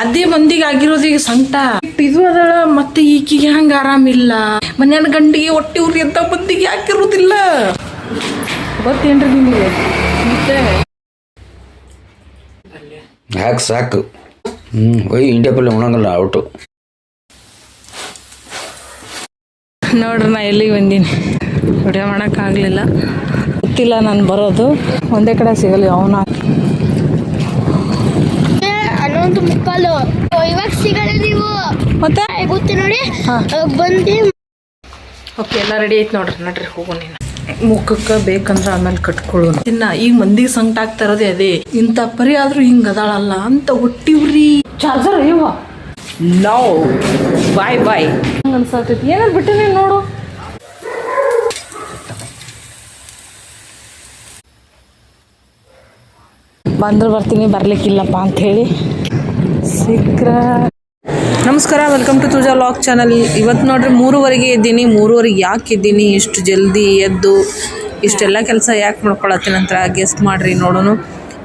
ಅದೇ ಮಂದಿಗೆ ಆಗಿರೋದು ಈಗ ಸಂಕಟ. ಇದು ಅದಳ ಮತ್ತೆ ಈಕಿಗೆ ಹಂಗ ಆರಾಮಿಲ್ಲ. ಮನ್ಯಾನ ಗಂಡಿಗೆ ಹೊಟ್ಟೆ ಉರಿ ಅಂತ ಮಂದಿಗೆ ಯಾಕಿರೋದಿಲ್ಲ ಗೊತ್ತೇನ್ರಿ ನಿಮಗೆ? ಮತ್ತೆ? ಯಾಕೆ ಸಾಕು. ಹ್ಮ್ ಒಯ್ ಇಂಡಿಯಾ ಪಲ್ಲೆ ಉಣಂಗಲ್ಲ ಔಟು. ನೋಡ್ರಿ ನಾ ಎಲ್ಲಿಗೆ ಬಂದೀನಿ. ವಿಡಿಯೋ ಮಾಡೋಕ್ಕಾಗಲಿಲ್ಲ. ಗೊತ್ತಿಲ್ಲ ನಾನು ಬರೋದು. ಒಂದೇ ಕಡೆ ಸಿಗಲಿ ಅವನ ಹನ್ನೊಂದು ಮುಕ್ಕಾಲು. ಇವಾಗ ಸಿಗಲ್ಲ ನೀವು. ಮತ್ತೆ? ಗೊತ್ತಿ ನೋಡಿ. ಬಂದು. ಓಕೆ ಎಲ್ಲ ರೆಡಿ ಐತೆ ನೋಡ್ರಿ ನೋಡ್ರಿ ಹೋಗೋಣ ನೀನು ಮುಖಕ್ಕೆ ಬೇಕಂದ್ರೆ ಆಮೇಲೆ ಕಟ್ಕೊಳ್ಳೋಣ. ಇನ್ನ ಈಗ ಮಂದಿಗೆ ಸಂಕಟ ಆಗ್ತಾ ಇರೋದೇ ಅದೇ. ಇಂಥ ಪರಿ ಆದ್ರೂ ಹಿಂಗ ಅದಾಳಲ್ಲ ಅಂತ ಹೊಟ್ಟಿವ್ರಿ. ಚಾರ್ಜರ್ ಅಯ್ಯವ ನೋ ಬಾಯ್ ಬಾಯ್ ಹಂಗ ಅನ್ಸಾತೈತಿ. ಏನಾರು ಬಿಟ್ಟಿನಿ ನೋಡು. ಬಂದ್ರೆ ಬರ್ತೀನಿ ಬರ್ಲಿಕ್ಕಿಲ್ಲಪ್ಪ ಅಂತ ಹೇಳಿ. ಸಿಕ್ರ. ನಮಸ್ಕಾರ ವೆಲ್ಕಮ್ ಟು ತುಜಾ ಲಾಗ್ ಚಾನಲ್ ಇವತ್ತು ನೋಡ್ರಿ, ಮೂರುವರೆಗೆ ಇದ್ದೀನಿ. ಮೂರುವರೆಗೆ ಯಾಕೆ ಇದ್ದೀನಿ? ಇಷ್ಟು ಜಲ್ದಿ ಎದ್ದು, ಇಷ್ಟೆಲ್ಲ ಕೆಲಸ ಯಾಕೆ ಮಾಡ್ಕೊಳತ್ತೀನಿ ಅಂತ ಗೆಸ್ಟ್ ಮಾಡಿರಿ ನೋಡೋನು.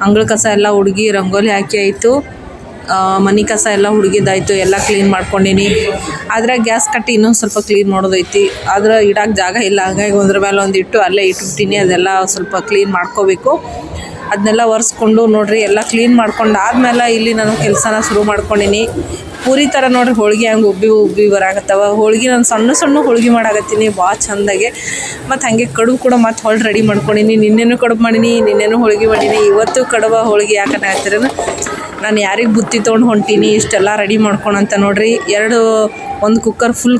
ಅಂಗಳ ಕಸ ಎಲ್ಲ ಹುಡುಗಿ, ರಂಗೋಲಿ ಹಾಕಿ ಆಯಿತು. ಮನೆ ಕಸ ಎಲ್ಲ ಹುಡುಗಿದಾಯ್ತು. ಎಲ್ಲ ಕ್ಲೀನ್ ಮಾಡ್ಕೊಂಡಿನಿ. ಆದ್ರೆ ಗ್ಯಾಸ್ ಕಟ್ಟಿ ಇನ್ನೊಂದು ಸ್ವಲ್ಪ ಕ್ಲೀನ್ ಮಾಡೋದೈತಿ. ಆದ್ರೆ ಇಡಕ್ಕೆ ಜಾಗ ಇಲ್ಲ. ಹಂಗಾಗಿ ಒಂದ್ರ ಮೇಲೆ ಒಂದು ಇಟ್ಟು ಅಲ್ಲೇ ಇಟ್ಬಿಟ್ಟಿನಿ. ಅದೆಲ್ಲ ಸ್ವಲ್ಪ ಕ್ಲೀನ್ ಮಾಡ್ಕೋಬೇಕು. ಅದನ್ನೆಲ್ಲ ಒರೆಸ್ಕೊಂಡು ನೋಡ್ರಿ, ಎಲ್ಲ ಕ್ಲೀನ್ ಮಾಡ್ಕೊಂಡು ಆದ್ಮೇಲೆ ಇಲ್ಲಿ ನಾನು ಕೆಲಸನ ಶುರು ಮಾಡ್ಕೊಂಡಿನಿ. ಪೂರಿ ಥರ ನೋಡ್ರಿ, ಹೋಳಿಗೆ ಹಂಗೆ ಉಬ್ಬಿ ಉಬ್ಬಿ ಬರಾಕತ್ತವ. ಹೋಳಿಗೆ ನಾನು ಸಣ್ಣ ಸಣ್ಣ ಹೋಳಿಗೆ ಮಾಡಾಕತ್ತೀನಿ ಭಾಳ ಚಂದಾಗೆ. ಮತ್ತು ಹಾಗೆ ಕಡುಬು ಕೂಡ ಮತ್ತೆ ಹೊಳ್ ರೆಡಿ ಮಾಡ್ಕೊಂಡಿನಿ. ನಿನ್ನೆನೂ ಕಡುಬು ಮಾಡೀನಿ, ನಿನ್ನೆನೂ ಹೋಳಿಗೆ ಮಾಡೀನಿ. ಇವತ್ತು ಕಡುಬ ಹೋಳಿಗೆ ಯಾಕಂದ್ರೆ ಹೇಳ್ತೀರೇನು? ನಾನು ಯಾರಿಗೆ ಬುತ್ತಿ ತೊಗೊಂಡು ಹೊಂಟೀನಿ, ಇಷ್ಟೆಲ್ಲ ರೆಡಿ ಮಾಡ್ಕೊಳಂತ ನೋಡ್ರಿ. ಎರಡು, ಒಂದು ಕುಕ್ಕರ್ ಫುಲ್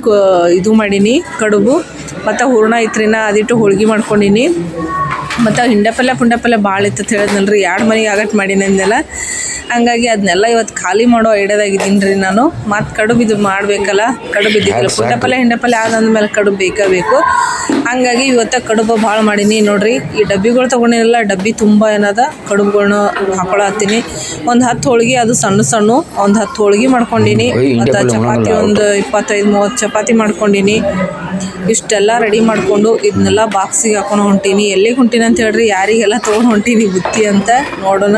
ಇದು ಮಾಡೀನಿ, ಕಡುಬು. ಮತ್ತು ಹೂರ್ಣ ಇತ್ರಿನ ಅದಿಟ್ಟು ಹೋಳಿಗೆ ಮಾಡ್ಕೊಂಡಿನಿ. ಮತ್ತು ಹಿಂಡೆ ಪಲ್ಯ ಪುಂಡೆ ಪಲ್ಯ ಭಾಳ ಇತ್ತು ಹೇಳಿದ್ನಲ್ಲ ರೀ ಎರಡು ಮನೆಗೆ ಆಗಟ್ಟು ಮಾಡೀನಿ ಅಂದೆಲ್ಲ ಹಂಗಾಗಿ ಅದನ್ನೆಲ್ಲ ಇವತ್ತು ಖಾಲಿ ಮಾಡೋ ಐಡಿಯಾದಾಗಿದ್ದೀನಿ ರೀ ನಾನು. ಮತ್ತು ಕಡುಬು ಇದು ಮಾಡಬೇಕಲ್ಲ. ಕಡುಬು ಇದ್ದಿಲ್ಲ ಪಲ್ಯ ಹಿಂಡೆ ಪಲ್ಯ ಆದಂದ್ಮೇಲೆ ಕಡುಬು ಬೇಕೇ ಬೇಕು. ಹಂಗಾಗಿ ಇವತ್ತು ಕಡುಬು ಭಾಳ ಮಾಡೀನಿ ನೋಡ್ರಿ. ಈ ಡಬ್ಬಿಗಳು ತೊಗೊಂಡಿರಲ್ಲ ಡಬ್ಬಿ ತುಂಬ ಏನದ. ಕಡುಬುಗಳ್ನ ಹಾಕೊಳತ್ತೀನಿ ಒಂದು ಹತ್ತು ಹೋಳಿಗೆ ಅದು ಸಣ್ಣ ಸಣ್ಣ. ಒಂದು ಹತ್ತು ಹೋಳಿಗೆ ಮಾಡ್ಕೊಂಡಿನಿ. ಮತ್ತು ಚಪಾತಿ ಒಂದು ಇಪ್ಪತ್ತೈದು ಮೂವತ್ತು ಚಪಾತಿ ಮಾಡ್ಕೊಂಡಿನಿ. ಇಷ್ಟೆಲ್ಲ ರೆಡಿ ಮಾಡಿಕೊಂಡು ಇದನ್ನೆಲ್ಲ ಬಾಕ್ಸಿಗೆ ಹಾಕೊಂಡು ಹೊಂಟೀನಿ. ಎಲ್ಲಿಗೆ ಹೊಂಟೀನಿ ಅಂತ ಹೇಳ್ರಿ, ಯಾರಿಗೆಲ್ಲ ತೊಗೊಂಡು ಹೊಂಟೀನಿ ಬುತ್ತಿ ಅಂತ ನೋಡೋಣ.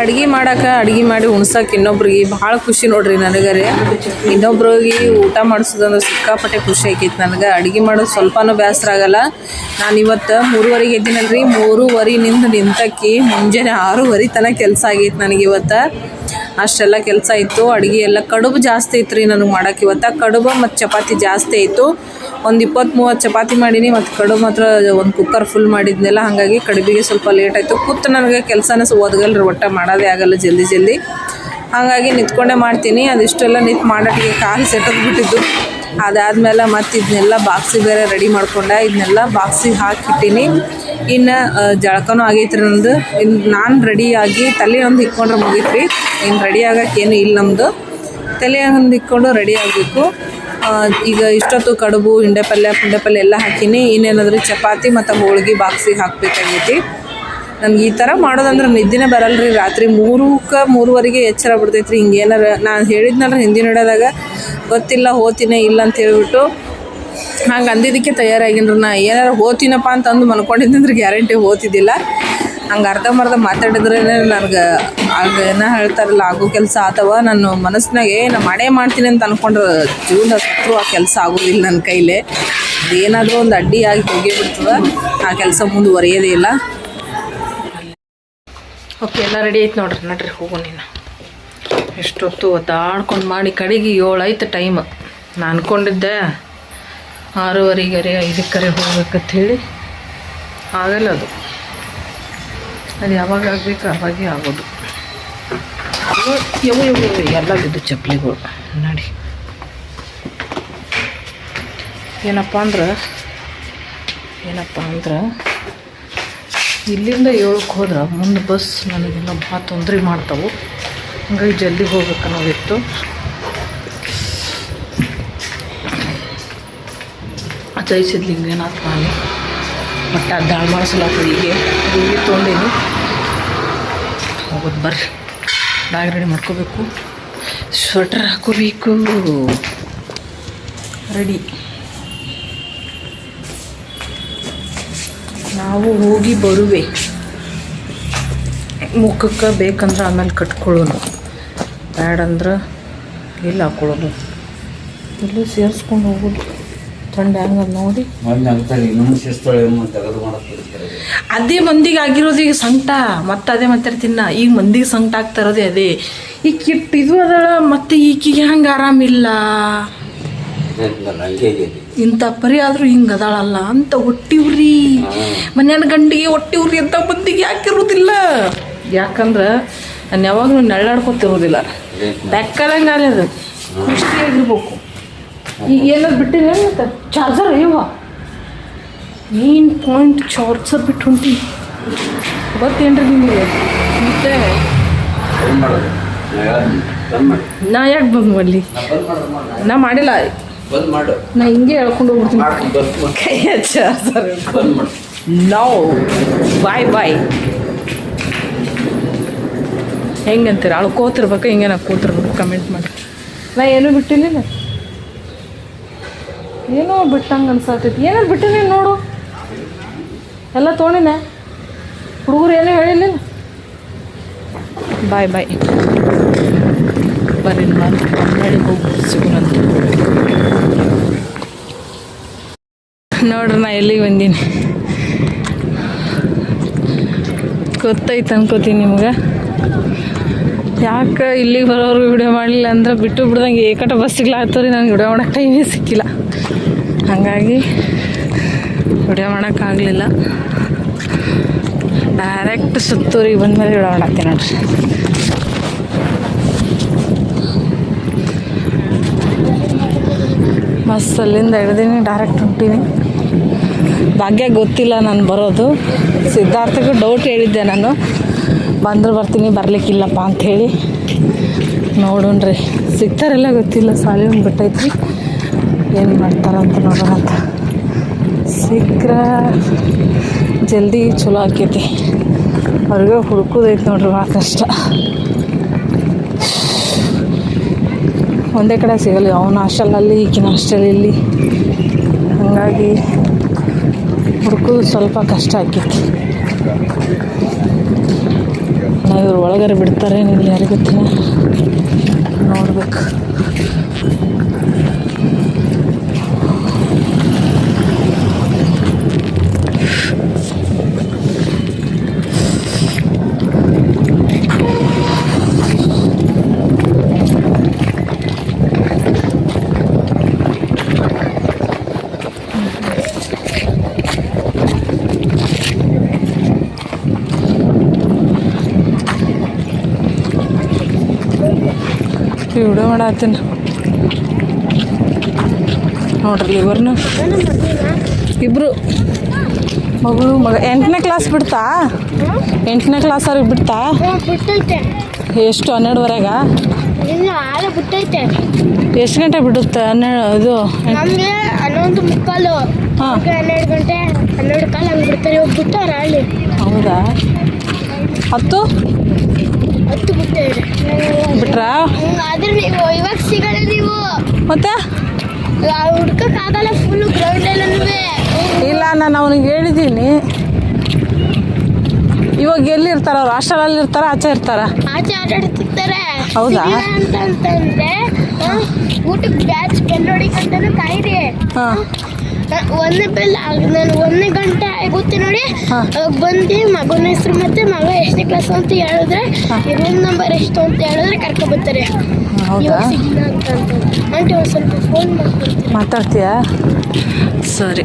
ಅಡ್ಗೆ ಮಾಡಕ್ಕೆ ಅಡ್ಗೆ ಮಾಡಿ ಉಣ್ಸಕ್ಕೆ ಇನ್ನೊಬ್ರಿಗೆ ಭಾಳ ಖುಷಿ ನೋಡ್ರಿ ನನಗರಿ. ಇನ್ನೊಬ್ರಿಗೆ ಊಟ ಮಾಡಿಸೋದಂದ್ರೆ ಸಿಕ್ಕಾಪಟ್ಟೆ ಖುಷಿ ಆಕೈತಿ ನನಗೆ. ಅಡ್ಗೆ ಮಾಡೋದು ಸ್ವಲ್ಪನೂ ಬೇಸರ ಆಗಲ್ಲ. ನಾನು ಇವತ್ತು ಮೂರುವರೆಗೆ ಎದ್ದೀನಲ್ರಿ, ಮೂರುವರೆನಿಂದ ನಿಂತಕ್ಕಿ ಮುಂಜಾನೆ ಆರೂವರೆ ತನಕ ಕೆಲಸ ಆಗೈತೆ ನನಗೆ ಇವತ್ತು. ಅಷ್ಟೆಲ್ಲ ಕೆಲಸ ಇತ್ತು. ಅಡುಗೆ ಎಲ್ಲ ಕಡುಬು ಜಾಸ್ತಿ ಇತ್ತು ರೀ ನನಗೆ ಮಾಡೋಕೆ. ಇವತ್ತು ಕಡುಬು ಮತ್ತು ಚಪಾತಿ ಜಾಸ್ತಿ ಇತ್ತು. ಒಂದು ಇಪ್ಪತ್ತು ಮೂವತ್ತು ಚಪಾತಿ ಮಾಡೀನಿ ಮತ್ತು ಕಡುಬು ಮಾತ್ರ ಒಂದು ಕುಕ್ಕರ್ ಫುಲ್ ಮಾಡಿದ್ನೆಲ್ಲ. ಹಾಗಾಗಿ ಕಡುಬಿಗೆ ಸ್ವಲ್ಪ ಲೇಟ್ ಆಯಿತು. ಕೂತು ನನಗೆ ಕೆಲಸನೇ ಓದಗಲ್ರಿ ಒಟ್ಟು ಮಾಡೋದೇ ಆಗಲ್ಲ ಜಲ್ದಿ ಜಲ್ದಿ. ಹಾಗಾಗಿ ನಿಂತ್ಕೊಂಡೇ ಮಾಡ್ತೀನಿ. ಅದಿಷ್ಟೆಲ್ಲ ನಿಂತು ಮಾಡೋಟಿಗೆ ಕಾಲು ಸೆಟದ್ ಬಿಟ್ಟಿದ್ದು. ಅದಾದಮೇಲೆ ಮತ್ತು ಇದನ್ನೆಲ್ಲ ಬಾಕ್ಸಿಗೆ ಬೇರೆ ರೆಡಿ ಮಾಡ್ಕೊಂಡೆ. ಇದನ್ನೆಲ್ಲ ಬಾಕ್ಸಿಗೆ ಹಾಕಿಟ್ಟಿನಿ ಇನ್ನು ಜಳಕನೂ ಆಗೈತ್ರಿ ನಂದು ಇನ್ನು ನಾನು ರೆಡಿಯಾಗಿ ತಲೆ ಒಂದು ಇಕ್ಕೊಂಡ್ರೆ ಮುಗೀತ್ರಿ. ಇನ್ನು ರೆಡಿ ಆಗೋಕ್ಕೇನು ಇಲ್ಲ ನಮ್ಮದು ತಲೆ ಒಂದು ಇಕ್ಕೊಂಡು ರೆಡಿ ಆಗಬೇಕು. ಈಗ ಇಷ್ಟೊತ್ತು ಕಡುಬು ಹಿಂಡೆ ಪಲ್ಯ ಪುಂಡೆ ಪಲ್ಯ ಎಲ್ಲ ಹಾಕೀನಿ. ಇನ್ನೇನಾದ್ರೂ ಚಪಾತಿ ಮತ್ತು ಹೋಳಿಗೆ ಬಾಕ್ಸಿಗೆ ಹಾಕಬೇಕಾಗೈತಿ. ನನಗೆ ಈ ಥರ ಮಾಡೋದಂದ್ರೆ ನಿದ್ದೆನೇ ಬರಲ್ಲ ರೀ ರಾತ್ರಿ ಮೂರಕ್ಕೆ ಮೂರುವರೆಗೆ ಎಚ್ಚರ ಬಿಡ್ತೈತ್ರಿ ಹಿಂಗೆ ಏನಾರ ನಾನು ಹೇಳಿದ್ನಲ್ಲ ಹಿಂದಿನ ಹಿಡೋದಾಗ ಗೊತ್ತಿಲ್ಲ, ಹೋತಿನೇ, ಇಲ್ಲ ಅಂತ ಹೇಳ್ಬಿಟ್ಟು ಹಂಗೆ ಅಂದಿದ್ದಕ್ಕೆ ತಯಾರಾಗಿನ್ರಿ ನಾ ಏನಾರು ಹೋತಿನಪ್ಪ ಅಂತ ಅಂದು ಮನ್ಕೊಂಡಿದ್ದಂದ್ರೆ ಗ್ಯಾರಂಟಿ ಹೋತಿದ್ದಿಲ್ಲ. ಹಂಗೆ ಅರ್ಧಂಬರ್ಧ ಮಾತಾಡಿದ್ರೆ ನನಗೆ ಆಗ ಏನ ಹೇಳ್ತಾರಲ್ಲ, ಆಗೋ ಕೆಲಸ ಆತವ ನಾನು ಮನಸ್ಸಿನಾಗೆ ನಾನು ಮಾಡೇ ಮಾಡ್ತೀನಿ ಅಂತ ಅನ್ಕೊಂಡ್ರೆ ಜೀವನ ಸತ್ರು ಆ ಕೆಲಸ ಆಗೋದಿಲ್ಲ ನನ್ನ ಕೈಲೇ. ಅದೇನಾದರೂ ಒಂದು ಅಡ್ಡಿಯಾಗಿ ಹೋಗಿಬಿಡ್ತದೆ ಹೋಗೇ ಬಿಡ್ತದ ಆ ಕೆಲಸ ಮುಂದುವರಿಯೋದೇ ಇಲ್ಲ. ಓಕೆ, ಎಲ್ಲ ರೆಡಿ ಐತೆ ನೋಡ್ರಿ ನೋಡ್ರಿ ಹೋಗು ನೀನು ಎಷ್ಟೊತ್ತು ಒದ್ದಾಡ್ಕೊಂಡು ಮಾಡಿ, ಕಡೆಗೆ ಏಳು ಆಯ್ತು ಟೈಮ್ ನಾನು ಅನ್ಕೊಂಡಿದ್ದೆ ಆರೂವರೆಗರೆ ಐದಕ್ಕರೆ ಹೋಗ್ಬೇಕಂತ ಹೇಳಿ ಆಗಲ್ಲ ಅದು. ಅದು ಯಾವಾಗ ಆಗಬೇಕು, ಅವಾಗೇ ಆಗೋದು. ಯಾವ ಯಾವ ಎಲ್ಲ ಬಿದ್ದು ಚಪ್ಪಲಿಗಳು. ನೋಡಿ. ಏನಪ್ಪ ಅಂದ್ರೆ ಏನಪ್ಪ ಅಂದ್ರೆ, ಇಲ್ಲಿಂದ ಏಳಕ್ಕೆ ಹೋದ್ರೆ ಮುಂದೆ ಬಸ್ ನನಗೆಲ್ಲ ಭಾಳ ತೊಂದರೆ ಮಾಡ್ತಾವೆ. ಹಂಗಾಗಿ ಜಲ್ದಿ ಹೋಗ್ಬೇಕು ಅನ್ನೋದಿತ್ತು ಜೈಸಿದ್ಲಿಂಗೇನಾಯ್ತು ನಾನು ಮತ್ತು ಅದು ದಾಳು ಮಾಡಿಸಲ್ಲ ಹೀಗೆ ಹೀಗೆ ತೊಗೊಂಡೀನಿ. ಹೋಗೋದು ಬರ್ರಿ. ಬ್ಯಾಗ್ ರೆಡಿ ಮಾಡ್ಕೋಬೇಕು. ಸ್ವೆಟರ್ ಹಾಕೋಬೇಕು. ರೆಡಿ ನಾವು ಹೋಗಿ ಬರುವೆ. ಮುಖಕ್ಕೆ ಬೇಕಂದ್ರೆ ಆಮೇಲೆ ಕಟ್ಕೊಳ್ಳೋಣ. ಬ್ಯಾಡಂದ್ರೆ ಇಲ್ಲಿ ಹಾಕ್ಕೊಳ್ಳೋದು ಇಲ್ಲಿ ಸೇರಿಸ್ಕೊಂಡು ಹೋಗೋದು. ಹಂಗ ನೋಡಿ. ಒಂದು ಅಂತಾರೆ ಇನ್ನೊಂದು ಶಿಸ್ತೊಳೆ ತೆಗೆದು ಮಾಡಕ್ಕೆ ಅದೇ ಮಂದಿಗೆ ಆಗಿರೋದು ಈಗ ಸಂಕಟ. ಮತ್ತೆ ಅದೇ ಮತ್ತೆ ತಿನ್ನ. ಈಗ ಮಂದಿಗೆ ಸಂಕಟ ಆಗ್ತಾ ಇರೋದೇ ಅದೇ. ಈ ಕಿಟ್ ಇದು ಅದಳ ಮತ್ತೆ ಈಕಿಗೆ ಹಂಗೆ ಆರಾಮಿಲ್ಲ ಇಂಥ ಪರಿ ಆದ್ರೂ ಹಿಂಗೆ ಅದಾಳಲ್ಲ ಅಂತ ಹೊಟ್ಟಿವ್ರಿ ಮನ್ಯಾನ ಗಂಡಿಗೆ ಹೊಟ್ಟಿವ್ರಿ ಅಂತ ಮಂದಿಗೆ ಯಾಕಿರೋದಿಲ್ಲ ಯಾಕಂದ್ರೆ ನಾನು ಯಾವಾಗಲೂ ನೆಳ್ಳಾಡ್ಕೊತಿರೋದಿಲ್ಲ ಬೆಕ್ಕದಂಗೆ ಅದು. ಖುಷಿಯಾಗಿರ್ಬೇಕು ಈಗ ಏನಾದ್ರು ಬಿಟ್ಟಿಲ್ಲ ಮತ್ತೆ ಚಾರ್ಜರ್ ಅಯ್ಯವ ಮೇನ್ ಪಾಯಿಂಟ್ ಚಾರ್ಜರ್ ಬಿಟ್ಟು ಹೊಂಟಿ? ಗೊತ್ತೇನ್ರಿ ನಿಮಗೆ? ಮತ್ತೆ? ನಾ ಯಾಕೆ ಬಂದು ಅಲ್ಲಿ ನಾ ಮಾಡಿಲ್ಲ. ನಾ ಹಿಂಗೆ ಹೇಳ್ಕೊಂಡು ಹೋಗ್ಬಿಡ್ತೀನಿ. ಚಾರ್ಜರ್ ನಾವು ಬಾಯ್ ಬಾಯ್. ಹೆಂಗಂತೀರ ಅಳ್ಕೋತಿರ್ಬೇಕು ಹಿಂಗೆ ನಾ ಕೂತಿರ್ಬೇಕು? ಕಮೆಂಟ್ ಮಾಡಿ. ನಾ ಏನೂ ಬಿಟ್ಟಿಲ್ಲ ಏನೋ ಬಿಟ್ಟಂಗೆ ಅನ್ಸತ್ತೈತಿ ಏನೋ ಬಿಟ್ಟಿನಿ ನೋಡು. ಎಲ್ಲ ತೊಗೊಂಡಿನ ಹುಡುಗರು ಏನೋ ಹೇಳಿಲ್ಲ ಬಾಯ್ ಬಾಯ್. ಬರ್ರಿ ನಾನು ಹೇಳಿ ಹೋಗಿ ನೋಡ್ರಿ, ನಾ ಎಲ್ಲಿಗೆ ಬಂದೀನಿ. ಗೊತ್ತೈತೆ ಅನ್ಕೋತೀನಿ ನಿಮ್ಗೆ. ಯಾಕೆ ಇಲ್ಲಿಗೆ ಬರೋರು ವಿಡಿಯೋ ಮಾಡಲಿಲ್ಲ ಅಂದ್ರೆ ಬಿಟ್ಟು ಬಿಡ್ದಂಗೆ ಏಕಟ ಬಸ್ ಸಿಗ್ಲಾಗ್ತವ್ರಿ ನನಗೆ ವಿಡಿಯೋ ಮಾಡೋಕೆ ಟೈಮೇ ಸಿಕ್ಕಿಲ್ಲ. ಹಾಗಾಗಿ ವಿಡಿಯೋ ಮಾಡೋಕ್ಕಾಗಲಿಲ್ಲ. ಡೈರೆಕ್ಟ್ ಸುತ್ತೂರಿಗೆ ಬಂದಮೇಲೆ ವಿಡಿಯೋ ಮಾಡತ್ತೀನಿ ನೋಡ್ರಿ. ಮಸ್ತ್ ಅಲ್ಲಿಂದ ಹಿಡ್ದೀನಿ ಡೈರೆಕ್ಟ್ ಹೊಂಟೀನಿ. ಭಾಗ್ಯ ಗೊತ್ತಿಲ್ಲ ನಾನು ಬರೋದು. ಸಿದ್ಧಾರ್ಥಗೂ ಡೌಟ್ ಹೇಳಿದ್ದೆ ನಾನು. ಬಂದ್ರೆ ಬರ್ತೀನಿ, ಬರಲಿಕ್ಕಿಲ್ಲಪ್ಪ ಅಂಥೇಳಿ ನೋಡೋಣ್ರಿ. ಸಿಗ್ತಾರೆಲ್ಲ ಗೊತ್ತಿಲ್ಲ, ಸಾಲಿ ಒಂದು ಬಿಟ್ಟೈತಿ ಏನು ಮಾಡ್ತಾರಂತ ನೋಡೋಣ ಅಂತ. ಸಿಕ್ಕರೆ ಜಲ್ದಿ ಚಲೋ ಆಕೈತಿ. ಅವ್ರಿಗೆ ಹುಡುಕೋದೈತೆ ನೋಡ್ರಿ ಭಾಳ ಕಷ್ಟ ಒಂದೇ ಕಡೆ ಸಿಗಲ್ಲ, ಅವನ ಹಾಸ್ಟೆಲಲ್ಲಿ ಈಗಿನ ಹಾಸ್ಟೆಲ್ ಇಲ್ಲಿ ಹಾಗಾಗಿ ಹುಡುಕೋದು ಸ್ವಲ್ಪ ಕಷ್ಟ ಆಕೈತಿ. ನಾವು ಇವ್ರು ಒಳಗಡೆ ಬಿಡ್ತಾರೆ ನೀವು ಯಾರಿಗೆ ಗೊತ್ತಿಲ್ಲ. ನೋಡ್ಬೇಕು. ವಿಡಿಯೋ ಮಾಡತ್ತೀನಿ. ನೋಡ್ರಿ ಇವ್ರನ್ನ. ಇಬ್ರು. ಮಗಳು ಮಗ ಎಂಟನೇ ಕ್ಲಾಸ್ ಬಿಡ್ತಾ? ಎಂಟನೇ ಕ್ಲಾಸ್ ಅವ್ರಿಗೆ ಬಿಡ್ತಾ? ಎಷ್ಟು ಹನ್ನೆರಡುವರೆಗ? ಎಷ್ಟು ಗಂಟೆ ಬಿಡುತ್ತೆ? ಹನ್ನೆರಡು ಇದು ಹನ್ನೊಂದು ಮುಕ್ಕಾಲು. ಹನ್ನೆರಡು ಗಂಟೆ ಹನ್ನೆರಡು ಕಾಲು ಹಂಗೆ ಬಿಡ್ತಾರೆ. ಅಲ್ಲಿ. ಹೌದಾ? ಹತ್ತು? ಹತ್ತು ಬಿಟ್ಟಿದ್ದಾರೆ ಬಿಟ್ರಾ? ಆದ್ರೆ ನೀವು ಇವಾಗ ಸಿಗಲ್ಲ ನೀವು. ಮತ್ತೆ? ಹುಡ್ಕಕ್ಕಾಗಲ್ಲ ಫುಲ್ ಗ್ರೌಂಡ್ ಎಲ್ಲ ಇಲ್ಲ ನಾನು ಅವನಿಗೆ ಹೇಳಿದ್ದೀನಿ. ಇವಾಗ ಎಲ್ಲಿ ಇರ್ತಾರ ಅವ್ರು ಹಾಸ್ಟೆಲಲ್ಲಿ ಇರ್ತಾರ ಆಚೆ ಇರ್ತಾರ? ಆಚೆ ಆಟ ಆಡ್ತಿರ್ತಾರೆ ಹೌದಾ? ಅಂತಂದ್ರೆ ಊಟಕ್ಕೆ ಬ್ಯಾಚ್ ಬೆಲ್ ಹೊಡಿಕಂತಾನು ಕಾಯಿರಿ. ಹಾಂ. ಒಂದನೇ ಬೆಲ್ ನಾನು ಒಂದನೇ ಗಂಟೆ ಆಗುತ್ತೆ ನೋಡಿ. ಬಂದು ಮಗನ ಹೆಸರು ಮತ್ತೆ ಮಗ ಎಷ್ಟನೇ ಕ್ಲಾಸ್ ಅಂತ ಹೇಳಿದ್ರೆ ರೂಮ್ ನಂಬರ್ ಎಷ್ಟು ಅಂತ ಹೇಳಿದ್ರೆ ಕರ್ಕೊ ಬರ್ತಾರೆ ಆಂಟಿ ಒಂದು ಸ್ವಲ್ಪ ಫೋನ್ ಮಾಡ್ಕೊಡ್ತೀನಿ. ಮಾತಾಡ್ತೀಯಾ? ಸರಿ.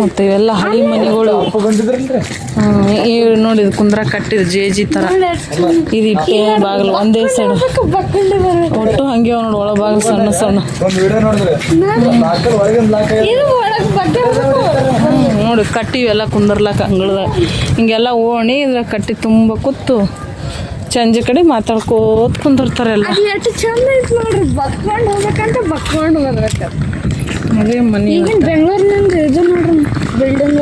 ಮತ್ತು ಇವೆಲ್ಲ ಹಳಿ ಮನೆಗಳು. ಹ್ಮ್, ಈ ನೋಡಿ ಇದು ಕುಂದ್ರ ಕಟ್ಟಿದ ಜೇಜಿ ಥರ ಇದು ಇಟ್ಟೆ ಬಾಗಿಲು ಒಂದೇ ಸೈಡ್ ಒಟ್ಟು ಹಂಗೆ ನೋಡಿ ಒಳ ಬಾಗಿಲು ಸಣ್ಣ ಸಣ್ಣ. ನೋಡಿ ನೋಡಿ ಕಟ್ಟಿವೆಲ್ಲ ಕುಂದರ್ಲಾಕ ಅಂಗಳದಾಗ. ಹಿಂಗೆಲ್ಲ ಓಣಿ ಇದ್ರ ಕಟ್ಟಿ ತುಂಬ ಕೂತು ಸಂಜೆ ಕಡೆ ಮಾತಾಡ್ಕೋತ ಕುಂದಿರ್ತಾರೆ ಎಲ್ಲ ಎಷ್ಟು ಚಂದ ಐತೆ ನೋಡ್ರಿ. ಬಕ್ಕೊಂಡು ಹೋಗ್ಬೇಕಂತ ಬಕ್ಕೊಂಡು ಬರ್ಬೇಕು ಅದೇ ಮನೆ ಈಗಿನ ಬೆಂಗಳೂರಿನಿಂದ ಇದು ನೋಡ್ರಿ ಬಿಲ್ಡಿಂಗ್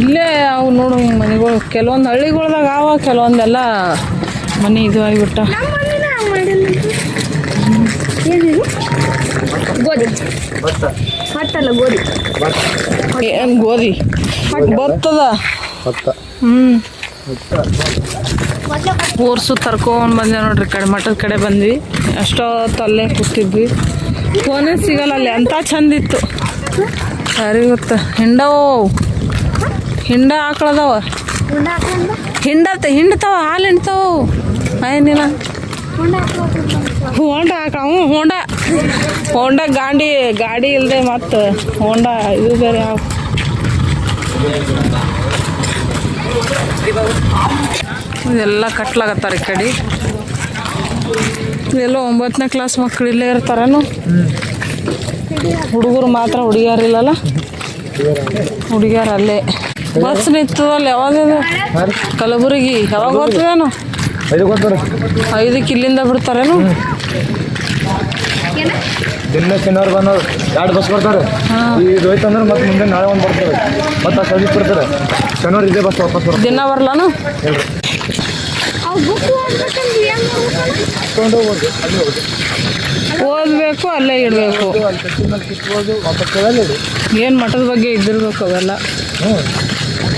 ಇಲ್ಲೇ ಅವು ನೋಡು ಹಿಂಗೆ ಮನೆಗಳು. ಕೆಲವೊಂದು ಹಳ್ಳಿಗಳ್ದಾಗ ಅವ ಕೆಲವೊಂದೆಲ್ಲ ಮನೆ ಇದು ಆಗಿಬಿಟ್ಟ. ಗೋಧಿ. ಏನು ಗೋಧಿ? ಭತ್ತದ? ಹ್ಞೂ ಓರ್ಸು ತರ್ಕೊಂಡ್ ಬಂದೆ ನೋಡ್ರಿ ಕಡೆ ಮಠದ ಕಡೆ ಬಂದ್ವಿ. ಅಷ್ಟೊತ್ತು ಅಲ್ಲೇ ಕೂತಿದ್ವಿ. ಫೋನೇ ಸಿಗಲ್ಲ ಅಲ್ಲಿ. ಅಂತ ಚಂದಿತ್ತು ಸರಿ ಗೊತ್ತ? ಹಿಂಡವು ಹಿಂಡ ಆಕಳದವ. ಹಿಂಡ ಹಿಂಡ್ತಾವ, ಹಾಲು ಹಿಂಡ್ತಾವ. ಏನಿಲ್ಲ. ಹೋಂಡ ಹಾಕ ಹೋಂಡ. ಹೋಂಡ ಗಾಡಿ ಗಾಡಿ ಇಲ್ಲದೆ ಮತ್ತು ಹೋಂಡ, ಇದು ಬೇರೆ ಯಾವ ಇದೆಲ್ಲ ಕಟ್ಲಾಗತ್ತಾರ ಈ ಕಡೆ. ಇದೆಲ್ಲ ಒಂಬತ್ತನೇ ಕ್ಲಾಸ್ ಮಕ್ಕಳು ಇಲ್ಲೇ ಇರ್ತಾರೇನು? ಹುಡುಗರು ಮಾತ್ರ ಹುಡುಗಿಯರಿಲ್ಲಲ್ಲ? ಹುಡುಗಿಯರು ಅಲ್ಲೇ ಬಸ್ ನಿಂತದಲ್ಲ ಯಾವಾಗ? ಕಲಬುರಗಿ. ಯಾವಾಗ ಬರ್ತದೇನು ಐದಕ್ಕೆ ಇಲ್ಲಿಂದ ಬಿಡ್ತಾರೇನು? ದಿನ ಶನಿವಾರ ಬಂದವ್ರು. ಎರಡು ಬಸ್ ಬರ್ತಾರೆ ಇದು ಹೋಯ್ತು ಅಂದ್ರೆ ಮತ್ತೆ ಮುಂದೆ ನಾಳೆ ಒಂದು ಬರ್ತಾರೆ ಮತ್ತೆ ಸರ್ವಿಸ್ ಬಿಡ್ತಾರೆ ಶನಿವಾರ ಇದೇ ಬಸ್ ವಾಪಸ್ ಬರ್ತಾರೆ ದಿನ ಬರ್ಲಾನು ಅವು ಬುಕ್ ಓದ್ಬೇಕಂದ್ರೆ ಏನು ತಗೊಂಡು ಹೋಗ್ಬೋದು ಅಲ್ಲಿ ಹೋಗ್ಬೋದು ಓದಬೇಕು ಅಲ್ಲೇ ಇಡಬೇಕು ಅಲ್ಲಿ ಕಟ್ಟಿ ಮೇಲೆ ಕಿತ್ಬೋದು ವಾಪಸ್ ಕೇಳಲ್ಲ ಇಡಿ ಏನು ಮಠದ ಬಗ್ಗೆ ಇದ್ದಿರ್ಬೇಕು ಅವೆಲ್ಲ? ಹ್ಞೂ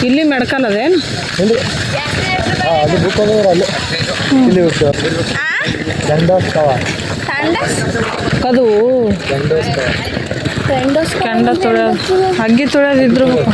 ಇಲ್ಲಿ ಮೆಡ್ಕಲ್ ಅದೇನು? ಇಲ್ಲಿ ಹಾಂ ಅದು ಬುಕ್ ಹೋಗೋರು ಅಲ್ಲಿ ಇಲ್ಲಿ ಅದು ಗಂಡಸ್ತವ ಫ್ರೆಂಡೋಸ್ ಕೆಂಡ ತೊಳೆಯೋದು ಅಗ್ಗಿ ತೊಳೆಯೋದು ಇದ್ರಬೇಕು